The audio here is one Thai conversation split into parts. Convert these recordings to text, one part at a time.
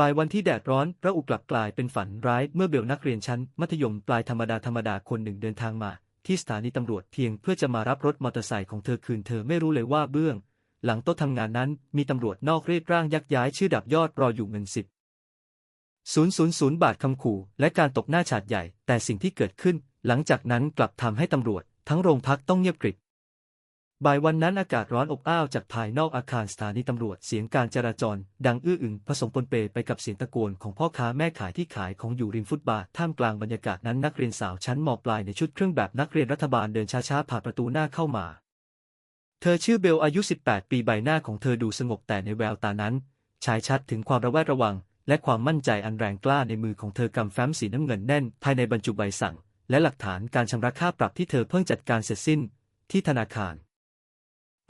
บ่ายวันที่แดดร้อนพระอุกลับกลายเป็นฝันร้ายเมื่อเบลนักเรียนชั้น มัธยมปลายธรรมดาธรรมดาคนหนึ่งเดินทางมา ที่สถานีตำรวจเพียงเพื่อจะมารับรถมอเตอร์ไซค์ของเธอคืนเธอไม่รู้เลยว่าเบื้อง หลังโต๊ะทำงานนั้นมีตำรวจนอกเรียกร่างยักย้ายชื่อดับยอดรออยู่เงินสิบศูนย์ศูนย์บาทคำขู่ และการตบหน้าฉาดใหญ่ แต่สิ่งที่เกิดขึ้น หลังจากนั้นกลับทำให้ตำรวจ ทั้งโรงพักต้องเงียบกริบ บ่ายวันนั้นอากาศร้อนอบอ้าวจากภายนอกอาคารสถานีตำรวจเสียงการจราจร ดังอื้ออึงผสมปนเปไปกับเสียงตะโกนของพ่อค้าแม่ขายที่ขายของอยู่ริมฟุตบาทท่ามกลางบรรยากาศนั้นนักเรียนสาวชั้นมปลายในชุดเครื่องแบบนักเรียนรัฐบาลเดินช้าๆผ่านประตูหน้าเข้ามา เธอชื่อเบลอายุ 18 ปีใบหน้าของเธอดูสงบแต่ในแววตานั้นฉายชัดถึงความระแวดระวัง และความมั่นใจอันแรงกล้าในมือของเธอกำแฟ้มสีน้ำเงินแน่น ภายในบรรจุใบสั่ง และหลักฐานการชำระค่าปรับที่เธอเพิ่งจัดการเสร็จสิ้น ที่ธนาคาร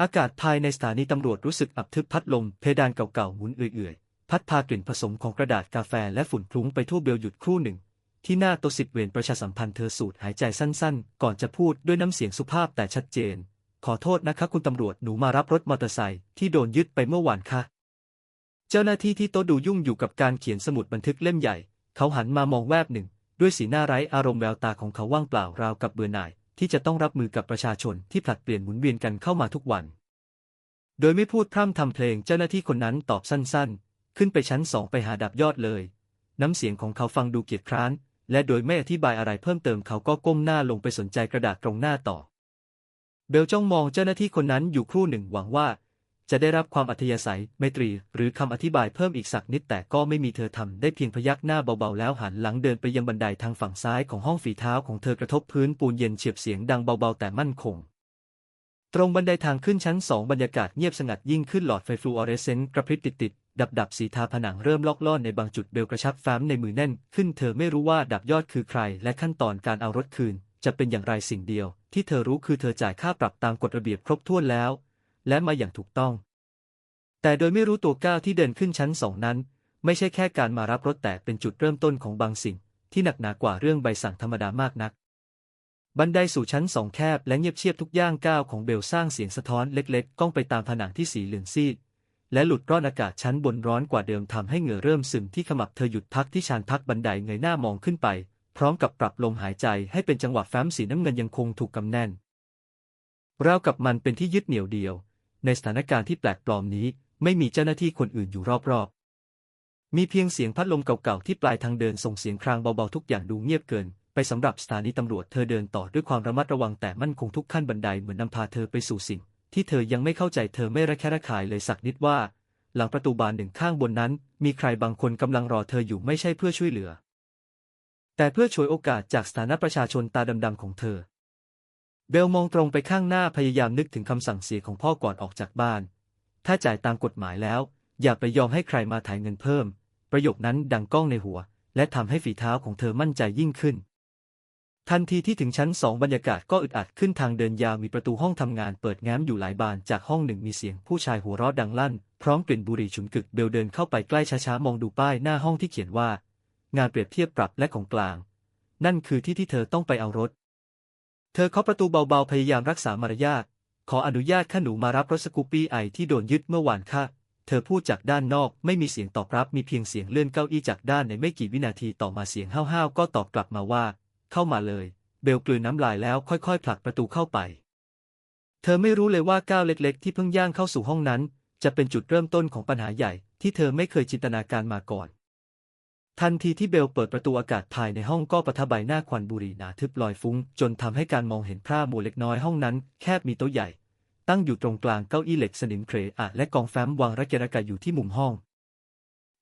อากาศภายในสถานีตำรวจรู้สึกอับทึบพัดลมเพดานเก่าๆหมุนเอื่อยๆ พัดพากลิ่นผสมของกระดาษกาแฟและฝุ่นคลุ้งไปทั่วเบลหยุดครู่หนึ่ง ที่หน้าโต๊ะสิบเวรประชาสัมพันธ์เธอสูดหายใจสั้นๆ ก่อนจะพูดด้วยน้ำเสียงสุภาพแต่ชัดเจน ขอโทษนะคะคุณตำรวจหนูมารับรถมอเตอร์ไซค์ที่โดนยึดไปเมื่อวานค่ะ เจ้าหน้าที่ที่โต๊ะดูยุ่งอยู่กับการเขียนสมุดบันทึกเล่มใหญ่ เขาหันมามองแวบหนึ่ง ด้วยสีหน้าไร้อารมณ์แววตาของเขาว่างเปล่าราวกับเบื่อหน่าย ที่จะต้องรับมือกับประชาชนที่ผลัดเปลี่ยนหมุนเวียนกันเข้ามาทุกวัน โดยไม่พูดพร่ำทำเพลงเจ้าหน้าที่คนนั้นตอบสั้นๆ ขึ้นไปชั้นสองไปหาดับยอดเลย น้ำเสียงของเขาฟังดูเกียจคร้าน และโดยไม่อธิบายอะไรเพิ่มเติมเขาก็ก้มหน้าลงไปสนใจกระดาษตรงหน้าต่อ เบลจ้องมองเจ้าหน้าที่คนนั้นอยู่ครู่หนึ่งหวังว่า จะได้รับความอัธยาศัยไมตรีหรือคำอธิบายเพิ่มอีกสักนิดแต่ก็ไม่มีเธอทำได้เพียงพยักหน้าเบาๆแล้วหันหลังเดินไปยังบันไดทางฝั่งซ้ายของห้องฝีเท้าของเธอกระทบพื้นปูนเย็นเฉียบเสียงดังเบาๆแต่มั่นคง ตรงบันไดทางขึ้นชั้นสองบรรยากาศเงียบสงัดยิ่งขึ้นหลอดไฟฟลูออเรสเซนต์กระพริบติดๆดับดับสีทาผนังเริ่มลอกล่อนในบางจุดเบลกระชับแฟ้มในมือแน่น ขึ้นเธอไม่รู้ว่าดับยอดคือใคร และขั้นตอนการเอารถคืน จะเป็นอย่างไรสิ่งเดียว ที่เธอรู้คือเธอจ่ายค่าปรับตามกฎระเบียบครบถ้วนแล้ว และมาอย่างถูกต้อง แต่โดยไม่รู้ตัวก้าวที่เดินขึ้นชั้นสองนั้น ไม่ใช่แค่การมารับรถแต่เป็นจุดเริ่มต้นของบางสิ่ง ที่หนักหนากว่าเรื่องใบสั่งธรรมดามากนัก บันไดสู่ชั้นสองแคบและเงียบเชียบทุกย่างก้าวของเบลสร้างเสียงสะท้อนเล็กๆ ก้องไปตามผนังที่สีเหลืองซีดและหลุดร่อนอากาศชั้นบนร้อนกว่าเดิมทำให้เหงื่อเริ่มซึมที่ขมับเธอหยุดพักที่ชานพักบันไดเงยหน้ามองขึ้นไป พร้อมกับปรับลมหายใจให้เป็นจังหวะแฟ้มสีน้ำเงินยังคงถูกกำแน่นราวกับมันเป็นที่ยึดเหนี่ยวเดียว ในสถานการณ์ที่แปลกปลอมนี้ ไม่มีเจ้าหน้าที่คนอื่นอยู่รอบๆ มีเพียงเสียงพัดลมเก่าๆที่ปลายทางเดินส่งเสียงครางเบาๆทุกอย่างดูเงียบเกิน ไปสำหรับสถานีตำรวจเธอเดินต่อด้วยความระมัดระวังแต่มั่นคงทุกขั้นบันไดเหมือนนำพาเธอไปสู่สิ่ง ที่เธอยังไม่เข้าใจเธอไม่ระแคะระคายเลยสักนิดว่า หลังประตูบานหนึ่งข้างบนนั้น มีใครบางคนกำลังรอเธออยู่ไม่ใช่เพื่อช่วยเหลือ แต่เพื่อฉวยโอกาสจากสถานะประชาชนตาดำๆของเธอ เบลมองตรงไปข้างหน้าพยายามนึกถึงคำสั่งเสียของพ่อก่อนออกจากบ้าน ถ้าจ่ายตามกฎหมายแล้ว อย่าไปยอมให้ใครมาถ่ายเงินเพิ่ม ประโยคนั้นดังก้องในหัว และทำให้ฝีเท้าของเธอมั่นใจยิ่งขึ้น ทันทีที่ถึงชั้นสองบรรยากาศก็อึดอัดขึ้นทางเดินยาวมีประตูห้องทำงานเปิดแง้มอยู่หลายบานจากห้องหนึ่งมีเสียงผู้ชายหัวเราะดังลั่น พร้อมกลิ่นบุหรี่ฉุนกึกเบลเดินเข้าไปใกล้ช้าๆมองดูป้ายหน้าห้องที่เขียนว่า งานเปรียบเทียบปรับและของกลาง นั่นคือที่ที่เธอต้องไปเอารถ เธอเคาะประตูเบาๆ พยายามรักษามารยาท ขออนุญาตข้าหนูมารับรถสกูปปี้ไอที่โดนยึดเมื่อวานค่ะ เธอพูดจากด้านนอกไม่มีเสียงตอบรับมีเพียงเสียงเลื่อนเก้าอี้จากด้านในไม่กี่วินาทีต่อมาเสียงห้าวๆก็ตอบกลับมาว่า เข้ามาเลย เบลกลืนน้ำลายแล้วค่อยๆ ผลักประตูเข้าไป เธอไม่รู้เลยว่าก้าวเล็ก ๆ ที่เพิ่งย่างเข้าสู่ห้องนั้น จะเป็นจุดเริ่มต้นของปัญหาใหญ่ที่เธอไม่เคยจินตนาการมาก่อน ทันทีที่เบลเปิดประตูอากาศภายในห้องก็ประทะใบหน้าควันบุหรี่หนาทึบลอยฟุ้ง จนทำให้การมองเห็นพร่ามัวเล็กน้อยห้องนั้น แคบมีโต๊ะใหญ่ ตั้งอยู่ตรงกลางเก้าอี้เหล็กสนิมเครอะและกองแฟ้มวางระเกะระกะอยู่ที่มุมห้อง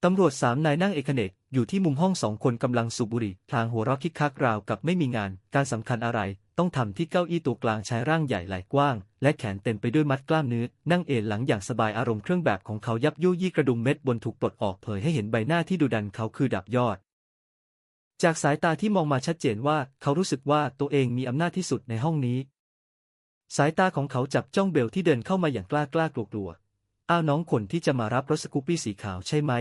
ตำรวจสามนายนั่งเอกเนกอยู่ที่มุมห้องสองคนกำลังสูบบุหรี่พลางหัวเราะคิกคักราวกับไม่มีงาน การสำคัญอะไร ต้องทำที่เก้าอี้ตัวกลางใชายร่างใหญ่ไหล่กว้าง และแขนเต็มไปด้วยมัดกล้ามเนื้อ นั่งเอนหลังอย่างสบายอารมณ์เครื่องแบบของเขายับยุยี่กระดุมเม็ดบนถูกปลดออกเผยให้เห็นใบหน้าที่ดุดันเขาคือดาบยอด จากสายตาที่มองมาชัดเจนว่าเขารู้สึกว่าตัวเองมีอำนาจที่สุดในห้องนี้ สายตาของเขาจับจ้องเบลที่เดินเข้ามาอย่างกล้ากล้ากลัวกลัวๆอ้าวน้องคนที่จะมารับรถสกูปปี้สีขาวใช่ไหม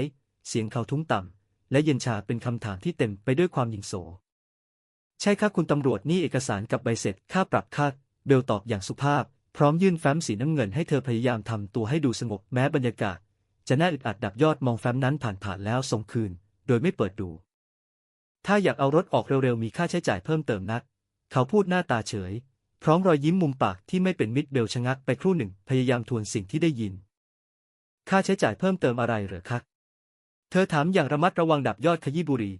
เสียงเขาทุ้มต่ำและเย็นชาเป็นคำถามที่เต็มไปด้วยความหยิ่งโส ใช่ค่ะคุณตำรวจนี่เอกสารกับใบเสร็จค่าปรับค่าเบลตอบอย่างสุภาพ พร้อมยื่นแฟ้มสีน้ำเงินให้เธอพยายามทำตัวให้ดูสงบแม้บรรยากาศ จะน่าอึดอัดดับยอดมองแฟ้มนั้นผ่านๆแล้วส่งคืน โดยไม่เปิดดู ถ้าอยากเอารถออกเร็วๆมีค่าใช้จ่ายเพิ่มเติมนัก เขาพูดหน้าตาเฉย พร้อมรอยยิ้มมุมปากที่ไม่เป็นมิตรเบลชะงักไปครู่หนึ่งพยายามทวนสิ่งที่ได้ยิน ค่าใช้จ่ายเพิ่มเติมอะไรเหรอคะ เธอถามอย่างระมัดระวังดับยอดขยี้บุหรี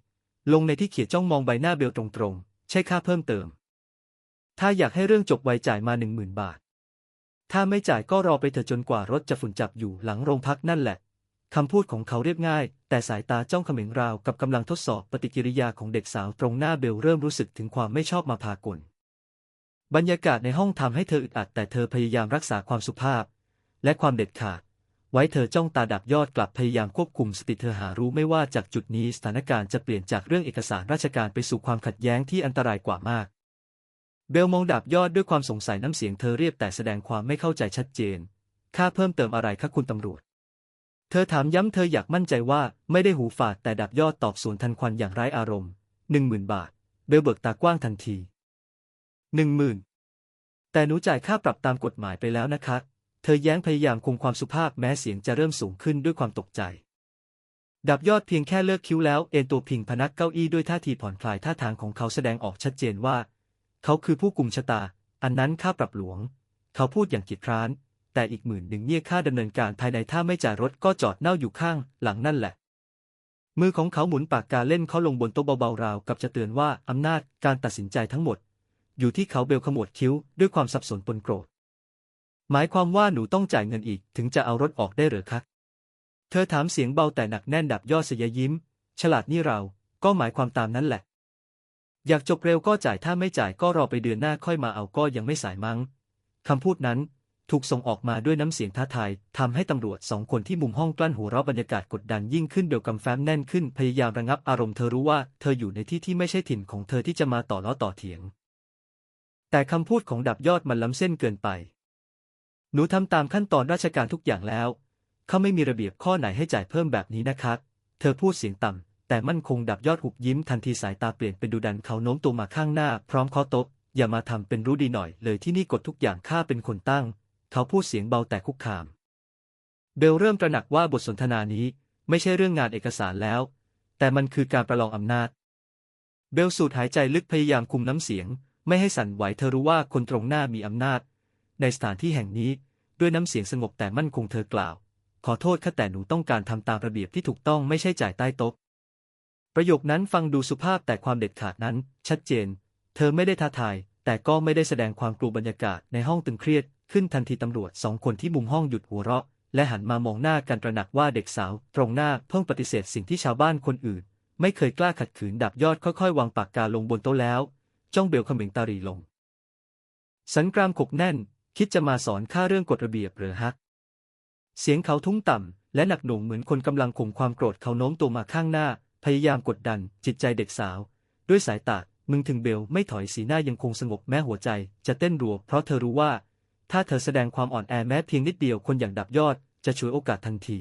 ลงในที่เขียนจ้องมองใบหน้าเบลตรงๆ ใช่ค่าเพิ่มเติม ถ้าอยากให้เรื่องจบไวจ่ายมาหนึ่งหมื่นบาท ถ้าไม่จ่ายก็รอไปเถอะจนกว่ารถจะฝุ่นจับอยู่หลังโรงพักนั่นแหละ คำพูดของเขาเรียบง่าย แต่สายตาจ้องเขม็งราวกับกำลังทดสอบปฏิกิริยาของเด็กสาวตรงหน้าเบลเริ่มรู้สึกถึงความไม่ชอบมาพากลบรรยากาศในห้องทำให้เธออึดอัดแต่เธอพยายามรักษาความสุภาพ และความเด็ดขาด ไว้เธอจ้องตาดับยอดกลับพยายามควบคุมสติเธอหารู้ไม่ว่าจากจุดนี้สถานการณ์จะเปลี่ยนจากเรื่องเอกสารราชการไปสู่ความขัดแย้งที่อันตรายกว่ามาก เบลมองดาบยอดด้วยความสงสัยน้ำเสียงเธอเรียบแต่แสดงความไม่เข้าใจชัดเจน ค่าเพิ่มเติมอะไรคะคุณตำรวจ เธอถามย้ำเธออยากมั่นใจว่าไม่ได้หูฝาดแต่ดับยอดตอบสวนทันควันอย่างไร้อารมณ์หนึ่งหมื่นบาท เบลเบิกตากว้างทันทีหนึ่งหมื่นแต่หนูจ่ายค่าปรับตามกฎหมายไปแล้วนะคะ เธอแย้งพยายามคงความสุภาพแม้เสียงจะเริ่มสูงขึ้นด้วยความตกใจ ดับยอดเพียงแค่เลิกคิ้วแล้ว เอนตัวพิงพนักเก้าอี้ด้วยท่าทีผ่อนคลายท่าทางของเขาแสดงออกชัดเจนว่า เขาคือผู้กุมชะตา อันนั้นค่าปรับหลวง เขาพูดอย่างจิตร้าน แต่อีกหมื่นหนึ่งเนี่ยค่าดำเนินการภายในถ้าไม่จ่ายรถก็จอดเน่าอยู่ข้าง หลังนั่นแหละ มือของเขาหมุนปากกาเล่นเขาลงบนโต๊ะเบาๆราวกับจะเตือนว่าอำนาจการตัดสินใจทั้งหมด อยู่ที่เขาเบลขมวดคิ้วด้วยความสับสนปนโกรธ หมายความว่าหนูต้องจ่ายเงินอีก ถึงจะเอารถออกได้หรือคะ เธอถามเสียงเบาแต่หนักแน่นดับยอดเสยยิ้ม ฉลาดนี่เรา ก็หมายความตามนั้นแหละ อยากจบเร็วก็จ่ายถ้าไม่จ่ายก็รอไปเดือนหน้าค่อยมาเอาก็ยังไม่สายมั้ง คำพูดนั้นถูกส่งออกมาด้วยน้ำเสียงท้าทายทำให้ตำรวจสองคนที่มุมห้องกลั้นหัวเราะบรรยากาศกดดันยิ่งขึ้นเบลกำแฟ้มแน่นขึ้นพยายามระงับอารมณ์เธอรู้ว่าเธออยู่ในที่ที่ไม่ใช่ถิ่นของเธอที่จะมาต่อล้อต่อเถียง แต่คำพูดของดับยอดมันล้ำเส้นเกินไป หนูทำตามขั้นตอนราชการทุกอย่างแล้ว เขาไม่มีระเบียบข้อไหนให้จ่ายเพิ่มแบบนี้นะครับ เธอพูดเสียงต่ำ แต่มั่นคงดับยอดหุบยิ้มทันทีสายตาเปลี่ยนเป็นดูดันเขาโน้มตัวมาข้างหน้า พร้อมเคาะโต๊ะ อย่ามาทำเป็นรู้ดีหน่อยเลยที่นี่กฎทุกอย่างข้าเป็นคนตั้ง เขาพูดเสียงเบาแต่คุกคาม เบลเริ่มตระหนักว่าบทสนทนานี้ไม่ใช่เรื่องงานเอกสารแล้ว แต่มันคือการประลองอำนาจ เบลสูดหายใจลึกพยายามคุมน้ำเสียง ไม่ให้สั่นไหวเธอรู้ว่าคนตรงหน้ามีอำนาจ ในสถานที่แห่งนี้ ด้วยน้ำเสียงสงบแต่มั่นคงเธอกล่าว ขอโทษค่ะแต่หนูต้องการทำตามระเบียบที่ถูกต้องไม่ใช่จ่ายใต้โต๊ะ ประโยคนั้นฟังดูสุภาพแต่ความเด็ดขาดนั้น ชัดเจน เธอไม่ได้ท้าทาย แต่ก็ไม่ได้แสดงความกลัวบรรยากาศในห้องตึงเครียด ขึ้นทันทีตำรวจสองคนที่มุมห้องหยุดหัวเราะ และหันมามองหน้ากันตระหนักว่าเด็กสาว ตรงหน้าเพิ่งปฏิเสธสิ่งที่ชาวบ้านคนอื่น ไม่เคยกล้าขัดขืนดับยอดค่อยๆ วางปากกาลงบนโต๊ะแล้ว จ้องเบลขมิงตารีลงสันกรามขกแน่น คิดจะมาสอนข้าเรื่องกฎระเบียบหรือฮักเสียงเขาทุ้งต่ำ และหนักหน่วงเหมือนคนกำลังข่มความโกรธเขาโน้มตัวมาข้างหน้า พยายามกดดันจิตใจเด็กสาว ด้วยสายตา มึงถึงเบลไม่ถอยสีหน้ายังคงสงบแม้หัวใจ จะเต้นรัว เพราะเธอรู้ว่า ถ้าเธอแสดงความอ่อนแอแม้เพียงนิดเดียวคนอย่างดับยอด จะฉวยโอกาสทันที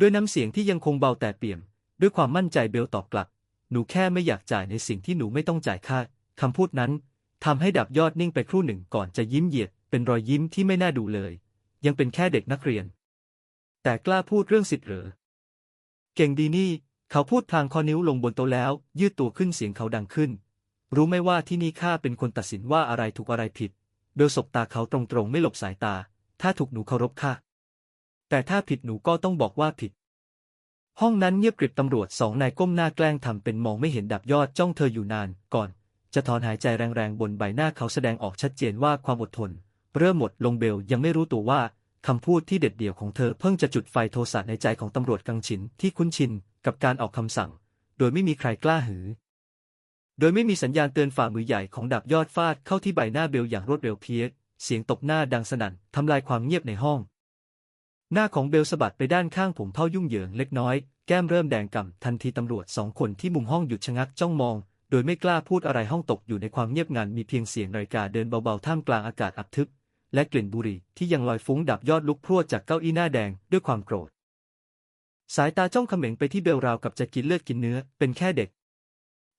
ด้วยน้ำเสียงที่ยังคงเบาแต่เปี่ยม ด้วยความมั่นใจเบลตอบกลับ หนูแค่ไม่อยากจ่ายในสิ่งที่หนูไม่ต้องจ่ายค่าคำพูดนั้น ทำให้ดับยอดนิ่งไปครู่หนึ่งก่อนจะยิ้มเหยียด เป็นรอยยิ้มที่ไม่น่าดูเลย ยังเป็นแค่เด็กนักเรียน แต่กล้าพูดเรื่องสิทธิ์เหรอ เก่งดีนี่ เขาพูดพลางคอนิ้วลงบนโต๊ะแล้ว ยืดตัวขึ้นเสียงเขาดังขึ้น รู้ไหมว่าที่นี่ข้าเป็นคนตัดสินว่าอะไรถูกอะไรผิดเบลสบตาเขาตรงๆไม่หลบสายตา ถ้าถูกหนูเคารพข้าแต่ถ้าผิดหนูก็ต้องบอกว่าผิดห้องนั้นเงียบกริบตำรวจสองนายก้มหน้าแกล้งทำเป็นมองไม่เห็นดับยอดจ้องเธออยู่นานก่อน จะถอนหายใจแรงๆบนใบหน้าเขาแสดงออกชัดเจนว่าความอดทน เริ่มหมดลงเบลยังไม่รู้ตัวว่าคำพูดที่เด็ดเดี่ยวของเธอเพิ่งจะจุดไฟโทสะในใจของตำรวจกังฉินที่คุ้นชินกับการออกคำสั่ง โดยไม่มีใครกล้าหือ โดยไม่มีสัญญาณเตือนฝ่ามือใหญ่ของดาบยอดฟาดเข้าที่ใบหน้าเบลอย่างรวดเร็วเพียกเสียงตบหน้าดังสนั่นทำลายความเงียบในห้อง หน้าของเบลสะบัดไปด้านข้างผมเผ้ายุ่งเหยิงเล็กน้อย แก้มเริ่มแดงก่ำทันทีตำรวจสองคนที่มุมห้องหยุดชะงักจ้องมอง โดยไม่กล้าพูดอะไรห้องตกอยู่ในความเงียบงันมีเพียงเสียงนาฬิกาเดินเบาๆท่ามกลางอากาศอับทึบ และกลิ่นบุหรี่ที่ยังลอยฟุ้งดับยอดลุกพรวดจากเก้าอี้หน้าแดงด้วยความโกรธ สายตาจ้องเขม็งไปที่เบลราวกับจะกินเลือดกินเนื้อเป็นแค่เด็ก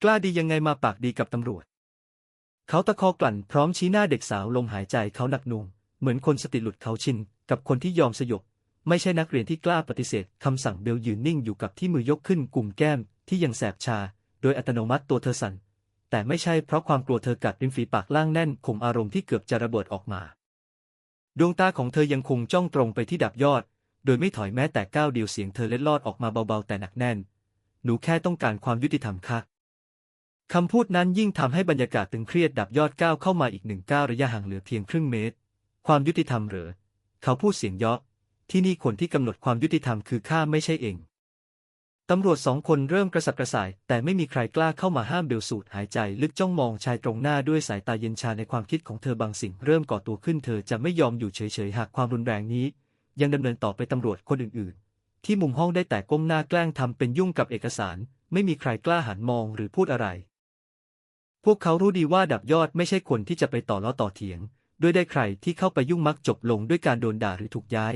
กล้าดียังไงมาปากดีกับตำรวจ เขาตะคอกลั่นพร้อมชี้หน้าเด็กสาวลมหายใจเขาหนักหน่วงเหมือนคนสติหลุดเขาชินกับคนที่ยอมสยบไม่ใช่นักเรียนที่กล้าปฏิเสธคำสั่งเบลยืนนิ่งอยู่กับที่มือยกขึ้นกลุ่มแก้มที่ยังแสบชา ดยอัตโนมัติตัวเธอสั่น แต่ไม่ใช่เพราะความกลัวเธอกัดริมฝีปากล่างแน่นข่มอารมณ์ที่เกือบจะระเบิดออกมา ดวงตาของเธอยังคงจ้องตรงไปที่ดับยอด โดยไม่ถอยแม้แต่ก้าวเดียวเสียงเธอเล็ดลอดออกมาเบาๆแต่หนักแน่น หนูแค่ต้องการความยุติธรรมค่ะคำพูดนั้นยิ่งทำให้บรรยากาศตึงเครียดดับยอดก้าวเข้ามาอีกหนึ่งก้าวระยะห่างเหลือเพียงครึ่งเมตร ความยุติธรรมเหรอ เขาพูดเสียงเยาะที่นี่คนที่กำหนดความยุติธรรมคือข้าไม่ใช่เอง ตำรวจสองคนเริ่มกระสับกระส่าย แต่ไม่มีใครกล้าเข้ามาห้ามเบลสูดหายใจ ลึกจ้องมองชายตรงหน้าด้วยสายตาเย็นชาในความคิดของเธอบางสิ่ง เริ่มก่อตัวขึ้นเธอจะไม่ยอมอยู่เฉยๆ หากความรุนแรงนี้ ยังดำเนินต่อไปตำรวจคนอื่นๆ ที่มุมห้องได้แต่ก้มหน้าแกล้งทำเป็นยุ่งกับเอกสาร ไม่มีใครกล้าหันมองหรือพูดอะไร พวกเขารู้ดีว่าดับยอดไม่ใช่คนที่จะไปต่อล้อต่อเถียง ด้วยได้ใครที่เข้าไปยุ่งมักจบลงด้วยการโดนด่าหรือถูกย้าย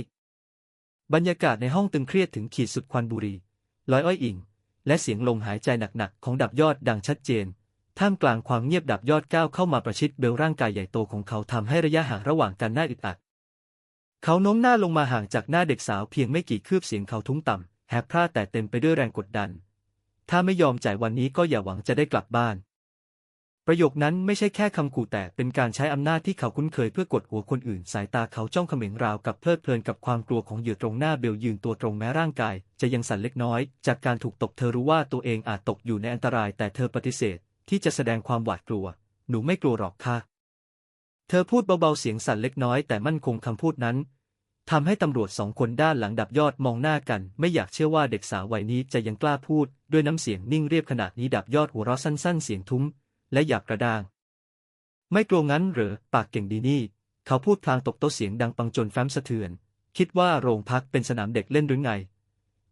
บรรยากาศในห้องตึงเครียดถึงขีดสุดควันบุหรี่ ลอยอ้อยอิงและเสียงลมหายใจหนักๆของดับยอดดังชัดเจน ท่ามกลางความเงียบดับยอดก้าวเข้ามาประชิดเบลร่างกายใหญ่โตของเขาทำให้ระยะห่างระหว่างกันน่าอึดอัด เขาโน้มหน้าลงมาห่างจากหน้าเด็กสาวเพียงไม่กี่คืบเสียงเขาทุ้งต่ำแหบพร่าแต่เต็มไปด้วยแรงกดดัน ถ้าไม่ยอมจ่ายวันนี้ก็อย่าหวังจะได้กลับบ้าน ประโยคนั้นไม่ใช่แค่คำขู่แต่เป็นการใช้อำนาจที่เขาคุ้นเคยเพื่อกดหัวคนอื่น สายตาเขาจ้องเขม็งราวกับเพลิดเพลินกับความกลัวของเหยื่อตรงหน้าเบลยืนตัวตรงแม้ร่างกาย จะยังสั่นเล็กน้อย จากการถูกตบเธอรู้ว่าตัวเองอาจตกอยู่ในอันตราย แต่เธอปฏิเสธ ที่จะแสดงความหวาดกลัว หนูไม่กลัวหรอกค่ะ เธอพูดเบาๆเสียงสั่นเล็กน้อยแต่มั่นคงคำพูดนั้นทำให้ตำรวจสองคนด้านหลังดับยอดมองหน้ากัน ไม่อยากเชื่อว่าเด็กสาววัยนี้จะยังกล้าพูด ด้วยน้ำเสียงนิ่งเรียบขนาดนี้ดับยอดหัวเราะสั้น ๆ เสียงทุ้ม และหยาบกระด้าง ไม่กลัวงั้นเหรอปากเก่งดีนี่ เขาพูดพลางตบโต๊ะเสียงดังปังจนแฟ้มสะเทือน คิดว่าโรงพักเป็นสนามเด็กเล่นหรือไง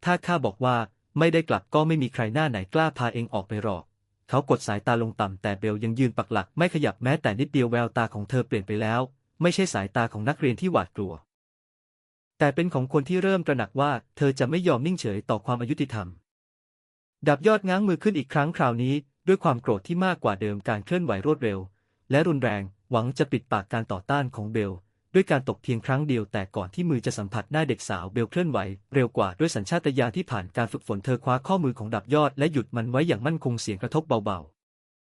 ถ้าข้าบอกว่าไม่ได้กลับก็ไม่มีใครหน้าไหนกล้าพาเองออกไปหรอก เขากดสายตาลงต่ำแต่เบลยังยืนปักหลัก ไม่ขยับแม้แต่นิดเดียวแววตาของเธอเปลี่ยนไปแล้ว ไม่ใช่สายตาของนักเรียนที่หวาดกลัว แต่เป็นของคนที่เริ่มตระหนักว่า เธอจะไม่ยอมนิ่งเฉยต่อความอายุติธรรมดับยอดง้างมือขึ้นอีกครั้งคราวนี้ ด้วยความโกรธที่มากกว่าเดิมการเคลื่อนไหวรวดเร็ว และรุนแรงหวังจะปิดปากการต่อต้านของเบล ด้วยการตกเพียงครั้งเดียวแต่ก่อนที่มือจะสัมผัสหน้าเด็กสาวเบลเคลื่อนไหวเร็วกว่าด้วยสัญชาตญาณที่ผ่านการฝึกฝนเธอคว้าข้อมือของดับยอดและหยุดมันไว้อย่างมั่นคงเสียงกระทบเบา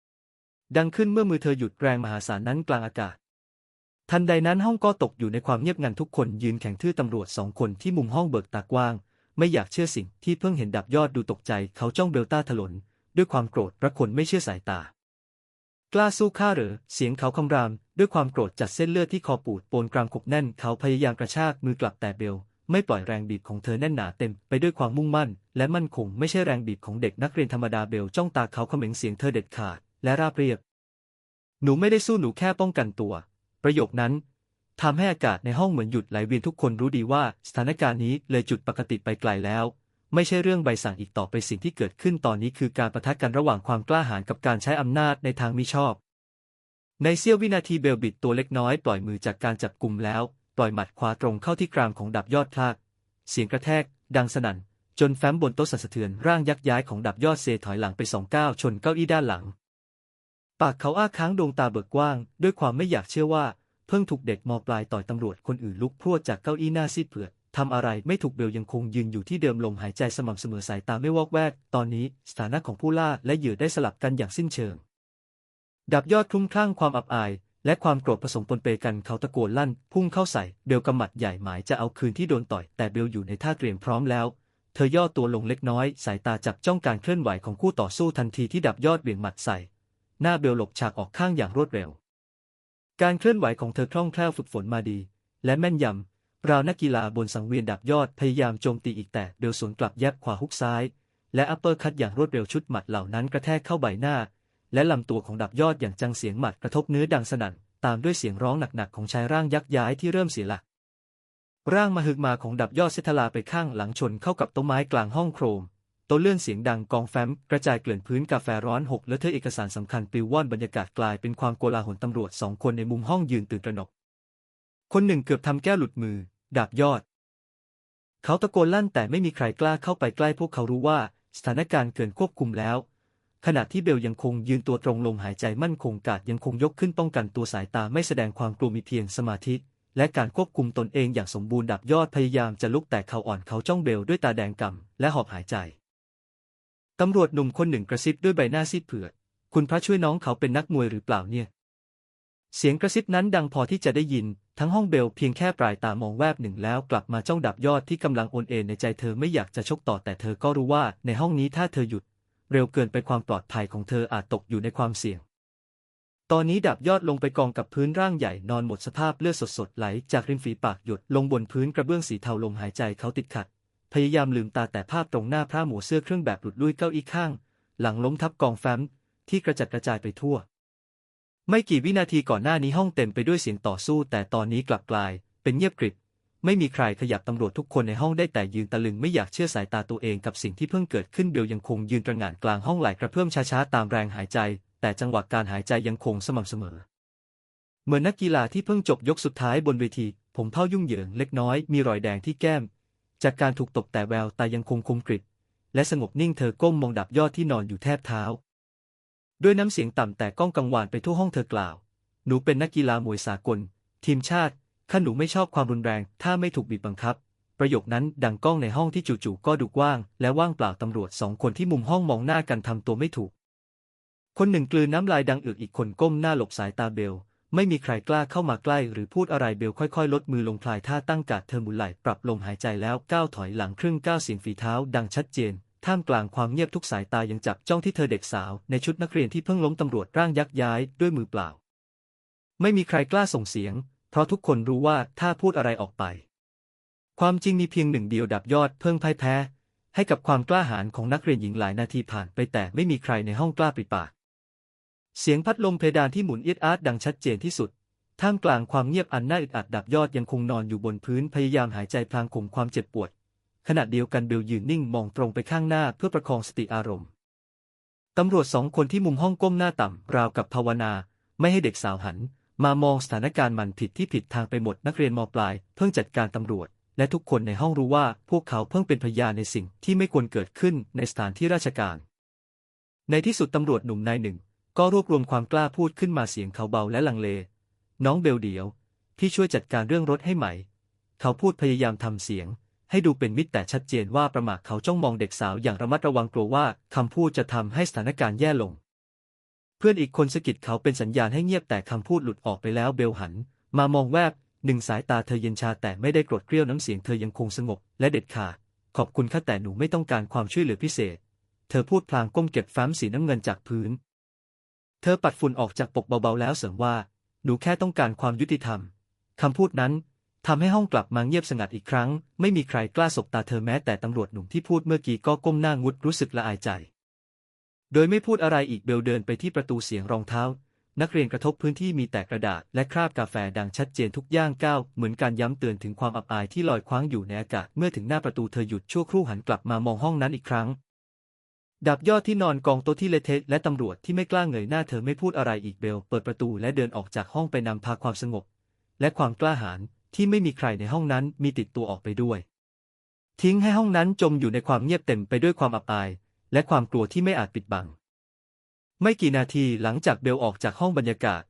ๆ ดังขึ้นเมื่อมือเธอหยุดแรงมหาศาลนั้นกลางอากาศทันใดนั้นห้องก็ตกอยู่ในความเงียบงันทุกคนยืนแข่งทื่อตำรวจสองคนที่มุมห้องเบิกตากว้าง ไม่อยากเชื่อสิ่งที่เพิ่งเห็นดับยอดดูตกใจเขาจ้องเบลต้าถลน ด้วยความโกรธพระคนไม่เชื่อสายตา กล้าสู้ข้าหรือ เสียงเขาคำราม ด้วยความโกรธจัดเส้นเลือดที่คอปูดโปนกรามขบแน่น เขาพยายามกระชากมือกลับแต่เบลไม่ปล่อยแรงบีบของเธอแน่นหนาเต็มไปด้วยความมุ่งมั่น และมั่นคงไม่ใช่แรงบีบของเด็กนักเรียนธรรมดาเบลจ้องตาเขาเขม็งเสียงเธอเด็ดขาด และราบเรียบ หนูไม่ได้สู้หนูแค่ป้องกันตัว ประโยคนั้นทำให้อากาศในห้องเหมือนหยุดไหลเวียนทุกคนรู้ดีว่าสถานการณ์นี้เลยจุดปกติไปไกลแล้ว ไม่ใช่เรื่องใบสั่งอีกต่อไปสิ่งที่เกิดขึ้นตอนนี้คือการประทะกันระหว่างความกล้าหาญกับการใช้อำนาจในทางมิชอบ ในเสี้ยววินาทีเบลบิดตัวเล็กน้อยปล่อยมือจากการจับกลุ่มแล้ว ปล่อยหมัดขวาตรงเข้าที่กรามของดับยอดพลากเสียงกระแทก ดังสนั่น จนแฟ้มบนโต๊ะสั่นสะเทือนร่างยักย้ายของดับยอดเซถอยหลังไปสองก้าวชนเก้าอี้ด้านหลัง ปากเขาอ้าค้างดวงตาเบิกกว้าง ด้วยความไม่อยากเชื่อว่าเพิ่งถูกเด็กมอปลายต่อยตำรวจคนอื่นลุกพรวดจากเก้าอี้หน้าซีดเผือด ทำอะไรไม่ถูกเบลยังคงยืนอยู่ที่เดิมลมหายใจสม่ำเสมอสายตาไม่วอกแวก ตอนนี้สถานะของผู้ล่าและเหยื่อได้สลับกันอย่างสิ้นเชิง ดับยอดคลุ้มคลั่งความอับอาย และความโกรธผสมปนเปกันเขาตะโกนลั่น พุ่งเข้าใส่เบลกำหมัดใหญ่หมายจะเอาคืนที่โดนต่อย แต่เบลอยู่ในท่าเตรียมพร้อมแล้ว เธอย่อตัวลงเล็กน้อย สายตาจับจ้องการเคลื่อนไหวของคู่ต่อสู้ทันทีที่ดับยอดเบี่ยงหมัดใส่ หน้าเบลหลบฉากออกข้างอย่างรวดเร็ว การเคลื่อนไหวของเธอคล่องแคล่วฝึกฝนมาดี และแม่นยำ ราวนักกีฬาบนสังเวียนดับยอดพยายามโจมตีอีกแต่เบลสวนกลับแยบขวาฮุกซ้าย และอัปเปอร์คัตอย่างรวดเร็วชุดหมัดเหล่านั้นกระแทกเข้าใบหน้า และลำตัวของดับยอดอย่างจังเสียงหมัดกระทบเนื้อดังสนั่นตามด้วยเสียงร้องหนักๆของชายร่างยักษ์ย้ายที่เริ่มเสียหลัก ร่างมหึกมาของดับยอดเซทลาไปข้างหลังชนเข้ากับต้นไม้กลางห้องโครมโต๊ะเลื่อนเสียงดังกองแฟ้มกระจายเกลื่อนพื้นกาแฟร้อนหกและเธอเอกสารสำคัญปลิวว่อนบรรยากาศกลายเป็นความโกลาหลตำรวจสองคนในมุมห้องยืนตื่นตระหนก คนหนึ่งเกือบทำแก้วหลุดมือ ดาบยอด เขาตะโกนลั่นแต่ไม่มีใครกล้าเข้าไปใกล้พวกเขารู้ว่าสถานการณ์เกินควบคุมแล้ว ขณะที่เบลยังคงยืนตัวตรงลมหายใจมั่นคงกาดยังคงยกขึ้นป้องกันตัวสายตาไม่แสดงความกลัวมีเพียงสมาธิและการควบคุมตนเองอย่างสมบูรณ์ดับยอดพยายามจะลุกแต่เขาอ่อนเขาจ้องเบลด้วยตาแดงก่ำและหอบหายใจ ตำรวจหนุ่มคนหนึ่งกระซิบด้วยใบหน้าซีดเผือด คุณพระช่วยน้องเขาเป็นนักมวยหรือเปล่าเนี่ย เสียงกระซิบนั้นดังพอที่จะได้ยิน ทั้งห้องเบลเพียงแค่ปลายตามองแวบหนึ่งแล้วกลับมาจ้องดับยอดที่กำลังโอนเอ็นในใจเธอไม่อยากจะชกต่อแต่เธอก็รู้ว่าในห้องนี้ถ้าเธอหยุด เร็วเกินไปความปลอดภัยของเธออาจตกอยู่ในความเสี่ยง ตอนนี้ดับยอดลงไปกองกับพื้นร่างใหญ่นอนหมดสภาพเลือดสดๆไหลจากริมฝีปากหยดลงบนพื้นกระเบื้องสีเทาลมหายใจเขาติดขัด พยายามลืมตาแต่ภาพตรงหน้าพระหมูเสื้อเครื่องแบบหลุดลุ่ยเก้าอี้ข้าง หลังล้มทับกองแฟ้มที่กระจัดกระจายไปทั่ว ไม่กี่วินาทีก่อนหน้านี้ห้องเต็มไปด้วยเสียงต่อสู้ แต่ตอนนี้กลับกลาย เป็นเงียบกริบ ไม่มีใครขยับตำรวจทุกคนในห้องได้แต่ยืนตะลึงไม่อยากเชื่อสายตาตัวเองกับสิ่งที่เพิ่งเกิดขึ้นเบลยังคงยืนตระหง่านกลางห้องไหลกระเพื่อมช้าๆตามแรงหายใจ แต่จังหวะการหายใจยังคงสม่ำเสมอ เหมือนนักกีฬาที่เพิ่งจบยกสุดท้ายบนเวที ผมเผ้ายุ่งเหยิงเล็กน้อยมีรอยแดงที่แก้ม จากการถูกตบแต่แววตายังคงคมกริบและสงบนิ่งเธอก้มมองดับยอดที่นอนอยู่แทบเท้า ด้วยน้ำเสียงต่ำแต่ก้องกังวานไปทั่วห้องเธอกล่าว หนูเป็นนักกีฬามวยสากล ทีมชาติ ข้าหนูไม่ชอบความรุนแรง ถ้าไม่ถูกบีบบังคับ ประโยคนั้นดังก้องในห้องที่จู่ๆก็ดุกว่าง และว่างเปล่าตำรวจสองคนที่มุมห้องมองหน้ากันทำตัวไม่ถูก คนหนึ่งกลืนน้ำลายดังอึกอีกคนก้มหน้าหลบสายตาเบล ไม่มีใครกล้าเข้ามาใกล้ หรือพูดอะไรเบลค่อยๆ ลดมือลงพลายท่าตั้งกาดเธอหมุนไหล่ปรับลมหายใจแล้วก้าวถอยหลังครึ่งก้าวเสียงฝีเท้า ดังชัดเจน ท่ามกลางความเงียบทุกสายตายังจับจ้องที่เธอเด็กสาวในชุดนักเรียนที่เพิ่งล้มตำรวจร่างยักย้ายด้วยมือเปล่า ไม่มีใครกล้าส่งเสียง เพราะทุกคนรู้ว่าถ้าพูดอะไรออกไป ความจริงมีเพียงหนึ่งเดียวดับยอดเพิ่งพ่ายแพ้ ให้กับความกล้าหาญของนักเรียนหญิงหลายนาทีผ่านไปแต่ไม่มีใครในห้องกล้าปริปาก เสียงพัดลมเพดานที่หมุนเอียดอาร์ดดังชัดเจนที่สุดท่ามกลางความเงียบอันน่าอึดอัดดับยอดยังคงนอนอยู่บนพื้นพยายามหายใจพลางข่มความเจ็บปวด ขณะเดียวกันเบลยืนนิ่งมองตรงไปข้างหน้าเพื่อประคองสติอารมณ์ ตำรวจสองคนที่มุมห้องก้มหน้าต่ำราวกับภาวนา ไม่ให้เด็กสาวหัน มามองสถานการณ์มันผิดที่ผิดทางไปหมดนักเรียนมปลาย เพิ่งจัดการตำรวจ และทุกคนในห้องรู้ว่าพวกเขาเพิ่งเป็นพยานในสิ่งที่ไม่ควรเกิดขึ้นในสถานที่ราชการ ในที่สุดตำรวจหนุ่มนายหนึ่ง ก็รวบรวมความกล้าพูดขึ้นมาเสียงเขาเบาและลังเล น้องเบลเดียวพี่ช่วยจัดการเรื่องรถให้ไหม เขาพูดพยายามทำเสียง ให้ดูเป็นมิตรแต่ชัดเจนว่าประมาทเขาจ้องมองเด็กสาวอย่างระมัดระวังกลัวว่าคำพูดจะทำให้สถานการณ์แย่ลง เพื่อนอีกคนสะกิดเขาเป็นสัญญาณให้เงียบแต่คำพูดหลุดออกไปแล้วเบลหัน มามองแวบหนึ่งสายตาเธอเย็นชาแต่ไม่ได้โกรธเกรี้ยวน้ำเสียงเธอยังคงสงบและเด็ดขาดขอบคุณค่ะแต่หนูไม่ต้องการความช่วยเหลือพิเศษ เธอพูดพลางก้มเก็บแฟ้มสีน้ำเงินจากพื้น เธอปัดฝุ่นออกจากปกเบาๆแล้วเสริมว่า หนูแค่ต้องการความยุติธรรมคำพูดนั้น ทำให้ห้องกลับมาเงียบสงัดอีกครั้ง ไม่มีใครกล้าสบตาเธอแม้แต่ตำรวจหนุ่มที่พูดเมื่อกี้ก็ก้มหน้างุดรู้สึกละอายใจ โดยไม่พูดอะไรอีกเบลเดินไปที่ประตูเสียงรองเท้า นักเรียนกระทบพื้นที่มีแต่กระดาษและคราบกาแฟดังชัดเจนทุกย่างก้าวเหมือนการย้ำเตือนถึงความอับอายที่ลอยคว้างอยู่ในอากาศเมื่อถึงหน้าประตูเธอหยุดชั่วครู่หันกลับมามองห้องนั้นอีกครั้งดับยอดที่นอนกองโต๊ะที่เละเทะและตำรวจที่ไม่กล้าเงยหน้าเธอไม่พูดอะไรอีกเบล เปิดประตูและเดินออกจากห้องไปนำพาความสงบ และความกล้าหาญ ที่ไม่มีใครในห้องนั้นมีติดตัวออกไปด้วย ทิ้งให้ห้องนั้นจมอยู่ในความเงียบเต็มไปด้วยความอับอาย และความกลัวที่ไม่อาจปิดบัง ไม่กี่นาทีหลังจากเบลออกจากห้องบรรยากาศ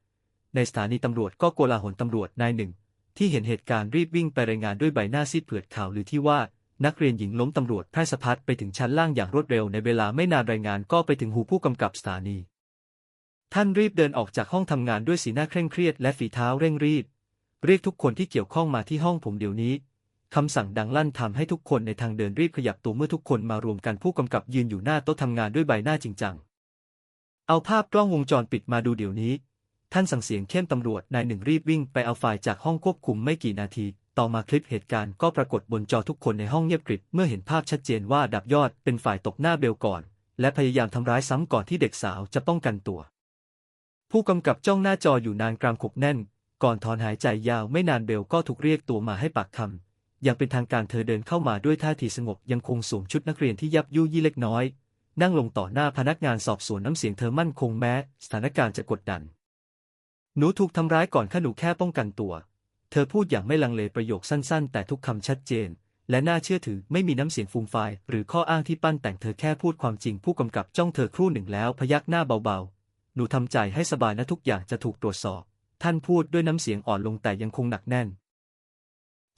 ในสถานีตำรวจก็โกลาหลตำรวจนายหนึ่ง ที่เห็นเหตุการณ์รีบวิ่งไปรายงานด้วยใบหน้าซีดเผือดข่าวหรือที่ว่านักเรียนหญิงล้มตำรวจแพร่สะพัดไปถึงชั้นล่างอย่างรวดเร็วในเวลาไม่นานรายงานก็ไปถึงหูผู้กำกับสถานี ท่านรีบเดินออกจากห้องทำงานด้วยสีหน้าเคร่งเครียดและฝีเท้าเร่งรีบ เรียกทุกคนที่เกี่ยวข้องมาที่ห้องผมเดี๋ยวนี้ คำสั่งดังลั่นทำให้ทุกคนในทางเดินรีบขยับตัวเมื่อทุกคนมารวมกันผู้กำกับยืนอยู่หน้าโต๊ะทำงานด้วยใบหน้าจริงจัง เอาภาพกล้องวงจรปิดมาดูเดี๋ยวนี้ ท่านสั่งเสียงเข้มตำรวจนายหนึ่งรีบวิ่งไปเอาไฟล์จากห้องควบคุมไม่กี่นาที ต่อมาคลิปเหตุการณ์ก็ปรากฏบนจอทุกคนในห้องเงียบกริบเมื่อเห็นภาพชัดเจนว่าดับยอดเป็นฝ่ายตกหน้าเบลก่อน และพยายามทำร้ายซ้ำก่อนที่เด็กสาวจะป้องกันตัว ผู้กำกับจ้องหน้าจออยู่นานกรามขบแน่น ก่อนถอนหายใจยาวไม่นานเบลก็ถูกเรียกตัวมาให้ปากคำอย่างเป็นทางการเธอเดินเข้ามาด้วยท่าทีสงบยังคงสวมชุดนักเรียนที่ยับยุยี่เล็กน้อย นั่งลงต่อหน้าพนักงานสอบสวนน้ำเสียงเธอมั่นคงแม้ สถานการณ์จะกดดัน หนูถูกทำร้ายก่อนข้าหนูแค่ป้องกันตัว เธอพูดอย่างไม่ลังเลประโยคสั้นๆ แต่ทุกคำชัดเจน และน่าเชื่อถือไม่มีน้ำเสียงฟูมฟายหรือข้ออ้างที่ปั้นแต่งเธอแค่พูดความจริงผู้กำกับจ้องเธอครู่หนึ่งแล้วพยักหน้าเบาๆ หนูทำใจให้สบายนะทุกอย่างจะถูกตรวจสอบ ท่านพูดด้วยน้ำเสียงอ่อนลงแต่ยังคงหนักแน่น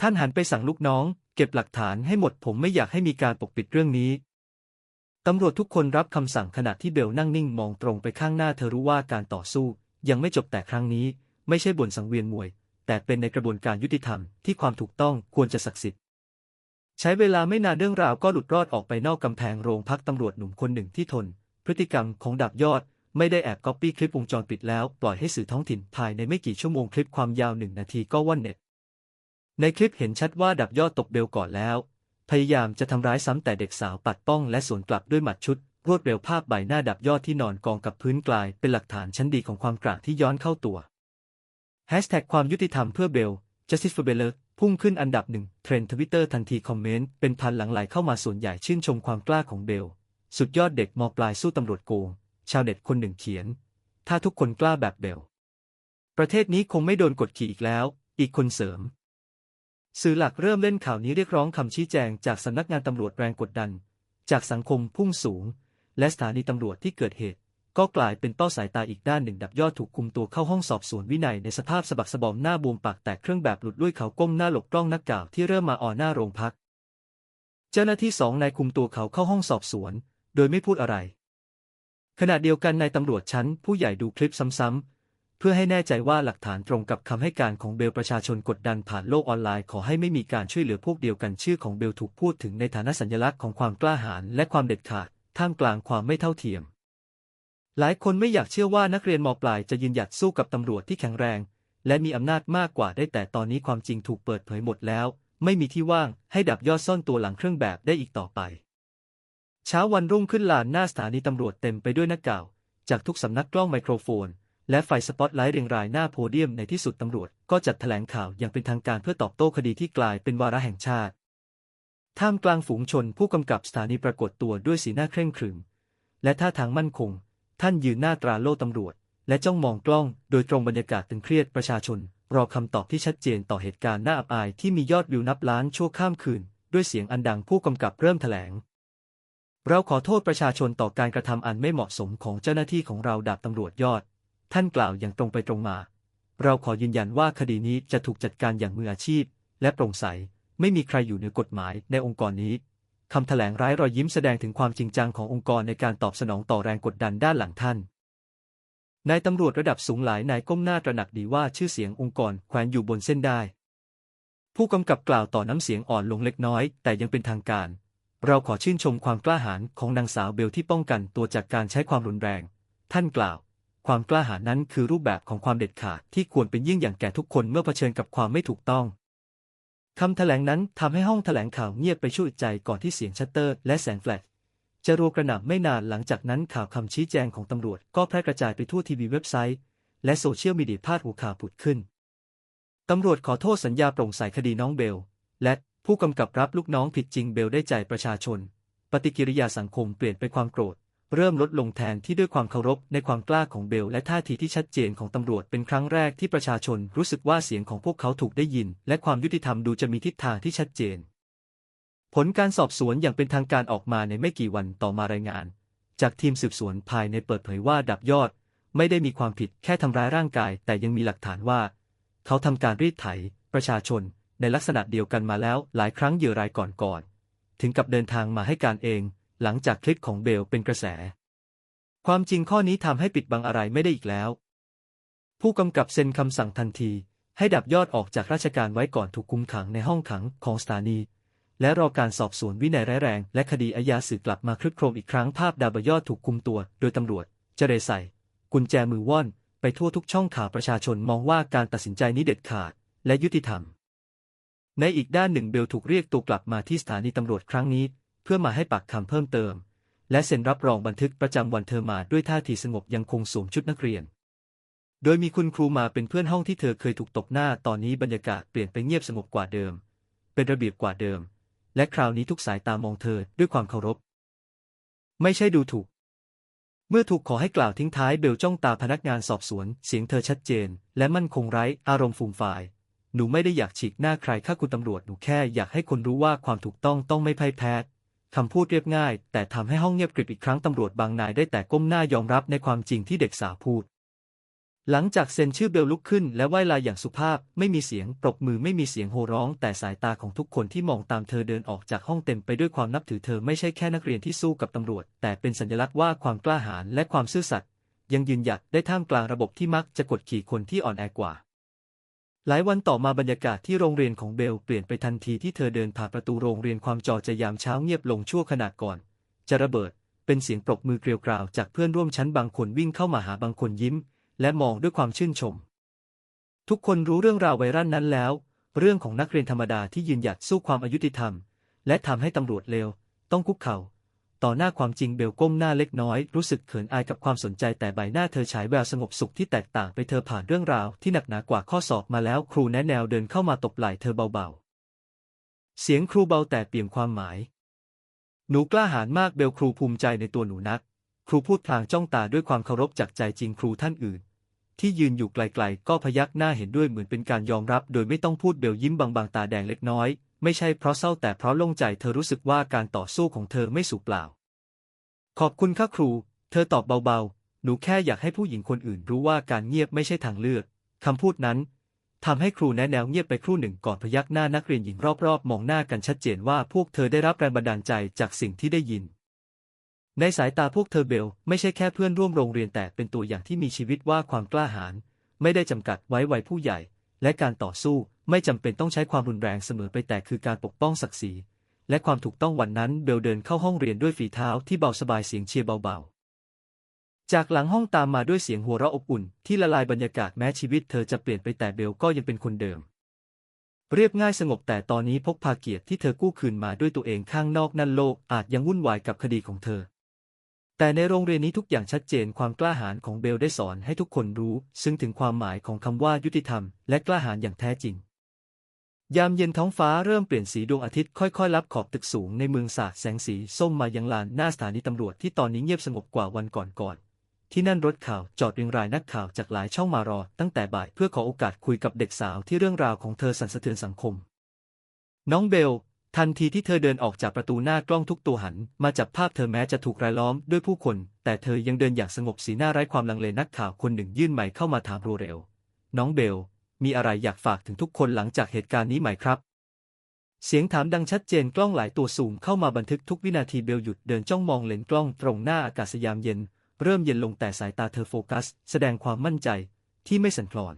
ท่านหันไปสั่งลูกน้อง เก็บหลักฐานให้หมดผมไม่อยากให้มีการปกปิดเรื่องนี้ตำรวจทุกคนรับคำสั่งขณะที่เบลนั่งนิ่งมองตรงไปข้างหน้าเธอรู้ว่าการต่อสู้ ยังไม่จบแต่ครั้งนี้ ไม่ใช่บนสังเวียนมวย แต่เป็นในกระบวนการยุติธรรมที่ความถูกต้องควรจะศักดิ์สิทธิ์ใช้เวลาไม่นานเรื่องราวก็หลุดรอดออกไปนอกกำแพงโรงพักตำรวจหนุ่มคนหนึ่งที่ทน พฤติกรรมของดาบยอด ไม่ได้แอบก๊อปปี้คลิปวงจรปิดแล้ว ปล่อยให้สื่อท้องถิ่นภายในไม่กี่ชั่วโมงคลิปความยาวหนึ่งนาทีก็ว่อนเน็ต ในคลิปเห็นชัดว่าดับยอดตบเบลก่อนแล้ว พยายามจะทำร้ายซ้ำแต่เด็กสาวปัดป้องและสวนกลับด้วยหมัดชุด รวดเร็วภาพใบหน้าดับยอดที่นอนกองกับพื้นกลาย เป็นหลักฐานชั้นดีของความกลางที่ย้อนเข้าตัวแฮชแท็กความยุติธรรมเพื่อเบล justice for Bell พุ่งขึ้นอันดับหนึ่งเทรนด์ทวิตเตอร์ทันทีคอมเมนต์เป็นพันหลังไหลเข้ามาส่วนใหญ่ชื่นชมความกล้าของเบล สุดยอดเด็กมอปลายสู้ตำรวจโกง ชาวเน็ตคนหนึ่งเขียน ถ้าทุกคนกล้าแบบเบล ประเทศนี้คงไม่โดนกดขี่อีกแล้ว อีกคนเสริม สื่อหลักเริ่มเล่นข่าวนี้เรียกร้องคำชี้แจงจากสำนักงานตำรวจแรงกดดัน จากสังคมพุ่งสูง และสถานีตำรวจที่เกิดเหตุ ก็กลายเป็นเป้าสายตาอีกด้านหนึ่ง ดับยอดถูกคุมตัวเข้าห้องสอบสวนวินัยในสภาพสะบักสะบอมหน้าบวมปากแตกเครื่องแบบหลุดลุ่ยเขาก้มหน้าหลบกล้องนักข่าวที่เริ่มมาอ่อนหน้าโรงพัก เจ้าหน้าที่สองนายคุมตัวเขาเข้าห้องสอบสวน โดยไม่พูดอะไร ขณะเดียวกันนายตำรวจชั้นผู้ใหญ่ดูคลิปซ้ำๆ เพื่อให้แน่ใจว่าหลักฐานตรงกับคำให้การของเบลประชาชนกดดันผ่านโลกออนไลน์ขอให้ไม่มีการช่วยเหลือพวกเดียวกันชื่อของเบลถูกพูดถึงในฐานะสัญลักษณ์ของความกล้าหาญและความเด็ดขาดท่ามกลางความไม่เท่าเทียม หลายคนไม่อยากเชื่อว่านักเรียนมปลายจะยืนหยัดสู้กับตำรวจที่แข็งแรง และมีอำนาจมากกว่าได้แต่ตอนนี้ความจริงถูกเปิดเผยหมดแล้ว ไม่มีที่ว่างให้ดับยอดซ่อนตัวหลังเครื่องแบบได้อีกต่อไป เช้าวันรุ่งขึ้นลานหน้าสถานีตำรวจเต็มไปด้วยนักข่าว จากทุกสำนักกล้องไมโครโฟน และไฟสปอตไลท์เรียงรายหน้าโพเดียมในที่สุดตำรวจก็จัดแถลงข่าวอย่างเป็นทางการเพื่อตอบโต้คดีที่กลายเป็นวาระแห่งชาติ ท่ามกลางฝูงชนผู้กำกับสถานีปรากฏตัวด้วยสีหน้าเคร่งขรึม และท่าทางมั่นคง ท่านยืนหน้าตราโล่ตำรวจ และจ้องมองกล้อง โดยตรงบรรยากาศตึงเครียดประชาชน รอคำตอบที่ชัดเจนต่อเหตุการณ์น่าอับอายที่มียอดวิวนับล้านชั่วข้ามคืน ด้วยเสียงอันดังผู้กำกับเริ่มแถลง เราขอโทษประชาชนต่อการกระทำอันไม่เหมาะสมของเจ้าหน้าที่ของเราดาบตำรวจยอด ท่านกล่าวอย่างตรงไปตรงมา เราขอยืนยันว่าคดีนี้จะถูกจัดการอย่างมืออาชีพ และโปร่งใส ไม่มีใครอยู่เหนือกฎหมายในองค์กรนี้คำแถลงร้ายรอยยิ้มแสดงถึงความจริงจังขององค์กรในการตอบสนองต่อแรงกดดันด้านหลังท่าน นายตำรวจระดับสูงหลายนายก้มหน้าตระหนักดีว่าชื่อเสียงองค์กรแขวนอยู่บนเส้นได้ ผู้กำกับกล่าวต่อน้ำเสียงอ่อนลงเล็กน้อย แต่ยังเป็นทางการ เราขอชื่นชมความกล้าหาญของนางสาวเบลที่ป้องกันตัวจากการใช้ความรุนแรง ท่านกล่าว ความกล้าหาญนั้นคือรูปแบบของความเด็ดขาดที่ควรเป็นยิ่งอย่างแก่ทุกคนเมื่อเผชิญกับความไม่ถูกต้องคำแถลงนั้นทำให้ห้องแถลงข่าวเงียบไปชั่วใจก่อนที่เสียงชัตเตอร์และแสงแฟลชจะรัวกระหน่ำไม่นานหลังจากนั้นข่าวคำชี้แจงของตำรวจก็แพร่กระจายไปทั่วทีวีเว็บไซต์ และโซเชียลมีเดียพาดหัวข่าวผุดขึ้นตำรวจขอโทษสัญญาโปร่งใสคดีน้องเบล และ ผู้กำกับรับลูกน้องผิดจริงเบลได้ใจประชาชน ปฏิกิริยาสังคมเปลี่ยนไปความโกรธ เริ่มลดลงแทนที่ด้วยความเคารพในความกล้าของเบลและท่าทีที่ชัดเจนของตำรวจเป็นครั้งแรกที่ประชาชนรู้สึกว่าเสียงของพวกเขาถูกได้ยิน และความยุติธรรมดูจะมีทิศทางที่ชัดเจน ผลการสอบสวนอย่างเป็นทางการออกมาในไม่กี่วันต่อมารายงาน จากทีมสืบสวนภายในเปิดเผยว่าดับยอด ไม่ได้มีความผิดแค่ทำร้ายร่างกาย แต่ยังมีหลักฐานว่า เขาทำการรีดไถ ประชาชน ในลักษณะเดียวกันมาแล้วหลายครั้งเหยื่อรายก่อนๆถึงกับเดินทางมาให้การเอง หลังจากคลิปของเบลเป็นกระแส ความจริงข้อนี้ทำให้ปิดบังอะไรไม่ได้อีกแล้ว ผู้กำกับเซ็นคำสั่งทันที ให้ดับยอดออกจากราชการไว้ก่อนถูกคุมขังในห้องขังของสถานี และรอการสอบสวนวินัยร้ายแรง และคดีอาญาสืบกลับมาคลึกโครมอีกครั้งภาพดาบยอดถูกคุมตัว โดยตำรวจเจเรใส่กุญแจมือว่อน ไปทั่วทุกช่องข่าวประชาชนมองว่าการตัดสินใจนี้เด็ดขาด และยุติธรรม ในอีกด้านหนึ่งเบลถูกเรียกตัวกลับมาที่สถานีตำรวจครั้งนี้ เพื่อมาให้ปากคำเพิ่มเติม และเซ็นรับรองบันทึกประจำวันเธอมาด้วยท่าทีสงบยังคงสวมชุดนักเรียน โดยมีคุณครูมาเป็นเพื่อนห้องที่เธอเคยถูกตบหน้าตอนนี้บรรยากาศเปลี่ยนไปเงียบสงบกว่าเดิม เป็นระเบียบกว่าเดิม และคราวนี้ทุกสายตามองเธอด้วยความเคารพ ไม่ใช่ดูถูก เมื่อถูกขอให้กล่าวทิ้งท้ายเบลจ้องตาพนักงานสอบสวน เสียงเธอชัดเจน และมั่นคงไร้อารมณ์ฟูมฟาย หนูไม่ได้อยากฉีกหน้าใครข้าคุณตำรวจหนูแค่อยากให้คนรู้ว่าความถูกต้องต้องไม่พ่ายแพ้คำพูดเรียบง่าย แต่ทำให้ห้องเงียบกริบอีกครั้งตำรวจบางนายได้แต่ก้มหน้ายอมรับในความจริงที่เด็กสาวพูด หลังจากเซ็นชื่อเบลลุกขึ้น และไหว้ลาอย่างสุภาพ ไม่มีเสียงปรบมือไม่มีเสียงโห่ร้อง แต่สายตาของทุกคนที่มองตามเธอเดินออกจากห้องเต็มไปด้วยความนับถือเธอไม่ใช่แค่นักเรียนที่สู้กับตำรวจ แต่เป็นสัญลักษณ์ว่าความกล้าหาญและความซื่อสัตย์ยังยืนหยัดได้ท่ามกลางระบบที่มักจะกดขี่คนที่อ่อนแอกว่า หลายวันต่อมาบรรยากาศที่โรงเรียนของเบลเปลี่ยนไปทันทีที่เธอเดินผ่านประตูโรงเรียนความจอจะยามเช้าเงียบลงชั่วขณะก่อน จะระเบิดเป็นเสียงปรบมือเกลียวกราวจากเพื่อนร่วมชั้นบางคนวิ่งเข้ามาหาบางคนยิ้ม และมองด้วยความชื่นชม ทุกคนรู้เรื่องราวไวรัลนั้นแล้ว เรื่องของนักเรียนธรรมดาที่ยืนหยัดสู้ความอายุติธรรม และทำให้ตำรวจเลวต้องคุกเข่า ต่อหน้าความจริงเบลก้มหน้าเล็กน้อย รู้สึกเขินอายกับความสนใจแต่ใบหน้าเธอฉายแววสงบสุขที่แตกต่างไปเธอผ่านเรื่องราวที่หนักหนากว่าข้อสอบมาแล้วครูแนะแนวเดินเข้ามาตบไหล่เธอเบาๆ เสียงครูเบาแต่เปี่ยมความหมาย หนูกล้าหาญมากเบลครูภูมิใจในตัวหนูนัก ครูพูดพลางจ้องตาด้วยความเคารพจากใจจริงครูท่านอื่น ที่ยืนอยู่ไกลๆ ก็พยักหน้าเห็นด้วยเหมือนเป็นการยอมรับ โดยไม่ต้องพูดเบลยิ้มบางๆตาแดงเล็กน้อย ไม่ใช่เพราะเศร้าแต่เพราะโล่งใจเธอรู้สึกว่าการต่อสู้ของเธอไม่สูญเปล่า ขอบคุณค่ะครู เธอตอบเบาๆ หนูแค่อยากให้ผู้หญิงคนอื่นรู้ว่าการเงียบไม่ใช่ทางเลือก คำพูดนั้นทำให้ครูแนะแนวเงียบไปครู่หนึ่งก่อนพยักหน้านักเรียนหญิงรอบๆ มองหน้ากันชัดเจนว่าพวกเธอได้รับแรงบันดาลใจจากสิ่งที่ได้ยิน ในสายตาพวกเธอเบลไม่ใช่แค่เพื่อนร่วมโรงเรียนแต่เป็นตัวอย่างที่มีชีวิตว่าความกล้าหาญไม่ได้จำกัดไว้วัยผู้ใหญ่ และการต่อสู้ไม่จำเป็นต้องใช้ความรุนแรงเสมอไปแต่คือการปกป้องศักดิ์ศรีและความถูกต้องวันนั้นเบลเดินเข้าห้องเรียนด้วยฝีเท้าที่เบาสบายเสียงเชียร์เบาๆ จากหลังห้องตามมาด้วยเสียงหัวเราะอบอุ่น ที่ละลายบรรยากาศแม้ชีวิตเธอจะเปลี่ยนไปแต่เบลก็ยังเป็นคนเดิม เรียบง่ายสงบแต่ตอนนี้พกพาเกียรติที่เธอกู้คืนมาด้วยตัวเองข้างนอกนั่นโลกอาจยังวุ่นวายกับคดีของเธอ แต่ในโรงเรียนนี้ทุกอย่างชัดเจนความกล้าหาญของเบลได้สอนให้ทุกคนรู้ ซึ่งถึงความหมายของคำว่ายุติธรรม และกล้าหาญอย่างแท้จริง ยามเย็นท้องฟ้าเริ่มเปลี่ยนสีดวงอาทิตย์ค่อยๆ ลับขอบตึกสูงในเมืองสาแสงสีส้มมายังลานหน้าสถานีตำรวจที่ตอนนี้เงียบสงบกว่าวันก่อนๆที่นั่นรถข่าวจอดเรียงรายนักข่าวจากหลายช่องมารอ ตั้งแต่บ่ายเพื่อขอโอกาสคุยกับเด็กสาวที่เรื่องราวของเธอสั่นสะเทือนสังคม น้องเบล ทันทีที่เธอเดินออกจากประตูหน้ากล้องทุกตัวหัน มาจับภาพเธอแม้จะถูกรายล้อมด้วยผู้คน แต่เธอยังเดินอย่างสงบสีหน้าไร้ความลังเลนักข่าวคนหนึ่งยื่นไมค์เข้ามาถามรัวเร็ว น้องเบล มีอะไรอยากฝากถึงทุกคนหลังจากเหตุการณ์นี้ไหมครับ เสียงถามดังชัดเจนกล้องหลายตัวสูงเข้ามาบันทึกทุกวินาทีเบลหยุดเดินจ้องมองเลนส์กล้องตรงหน้าอากาศยามเย็น เริ่มเย็นลงแต่สายตาเธอโฟกัส แสดงความมั่นใจที่ไม่สั่นคลอน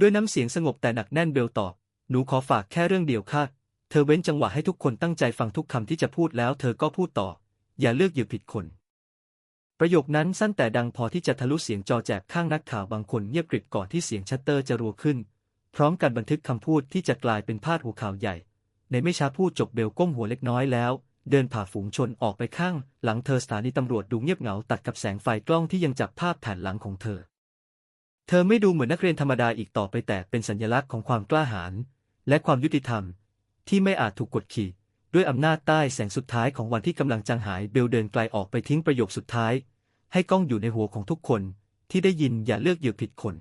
ด้วยน้ำเสียงสงบแต่หนักแน่นเบลตอบหนูขอฝากแค่เรื่องเดียวค่ะ เธอเว้นจังหวะให้ทุกคนตั้งใจฟังทุกคำที่จะพูดแล้วเธอก็พูดต่อ อย่าเลือกเหยื่อผิดคน ประโยคนั้นสั้นแต่ดังพอที่จะทะลุเสียงจอแจกข้างนักข่าวบางคนเงียบกริบก่อนที่เสียงชัตเตอร์จะรัวขึ้น พร้อมกันบันทึกคำพูดที่จะกลายเป็นพาดหัวข่าวใหญ่ ในไม่ช้าพูดจบเบลก้มหัวเล็กน้อยแล้ว เดินผ่าฝูงชนออกไปข้าง หลังเธอสถานีตำรวจดูเงียบเหงาตัดกับแสงไฟกล้องที่ยังจับภาพแผ่นหลังของเธอ เธอไม่ดูเหมือนนักเรียนธรรมดาอีกต่อไปแต่เป็นสัญลักษณ์ของความกล้าหาญและความยุติธรรม ที่ไม่อาจถูกกดขี่ ด้วยอำนาจใต้แสงสุดท้ายของวันที่กำลังจางหายเบลเดินไกลออกไปทิ้งประโยคสุดท้าย ให้กล้องอยู่ในหัวของทุกคน ที่ได้ยินอย่าเลือกเหยื่อผิดคน